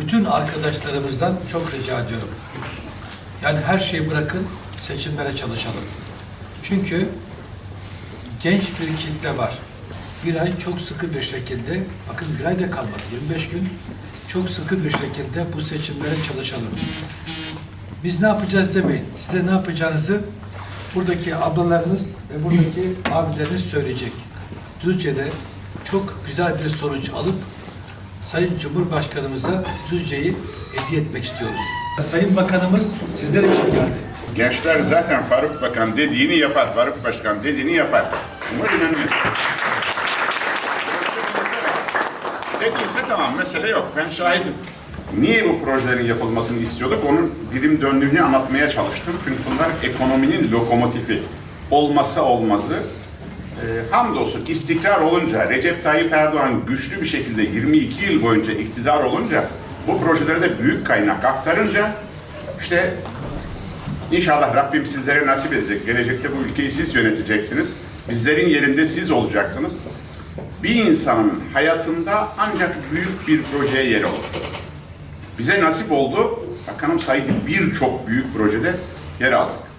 bütün arkadaşlarımızdan çok rica ediyorum. Yani her şeyi bırakın, seçimlere çalışalım. Çünkü genç bir kitle var. Bir ay çok sıkı bir şekilde, bakın bir ay da kalmadı, 25 gün çok sıkı bir şekilde bu seçimlere çalışalım. Biz ne yapacağız demeyin. Size ne yapacağınızı buradaki ablalarınız ve buradaki abileriniz söyleyecek. Düzce'de çok güzel bir sonuç alıp Sayın Cumhurbaşkanımıza Düzce'yi hediye etmek istiyoruz. Sayın Bakanımız sizler için geldi. Gençler zaten Faruk Bakan dediğini yapar. Faruk Başkan dediğini yapar. Buna inanıyorum. Dediyse tamam mesele yok. Ben şahidim. Niye bu projelerin yapılmasını istiyorduk? Onun dilim döndüğünü anlatmaya çalıştım. Çünkü bunlar ekonominin lokomotifi. Olmazsa olmazı. Ee, hamdolsun istikrar olunca, Recep Tayyip Erdoğan güçlü bir şekilde 22 yıl boyunca iktidar olunca, bu projelere de büyük kaynak aktarınca, işte İnşallah Rabbim sizlere nasip edecek. Gelecekte bu ülkeyi siz yöneteceksiniz. Bizlerin yerinde siz olacaksınız. Bir insanın hayatında ancak büyük bir projeye yer olur. Bize nasip oldu. Bakanım saydı birçok büyük projede yer aldık.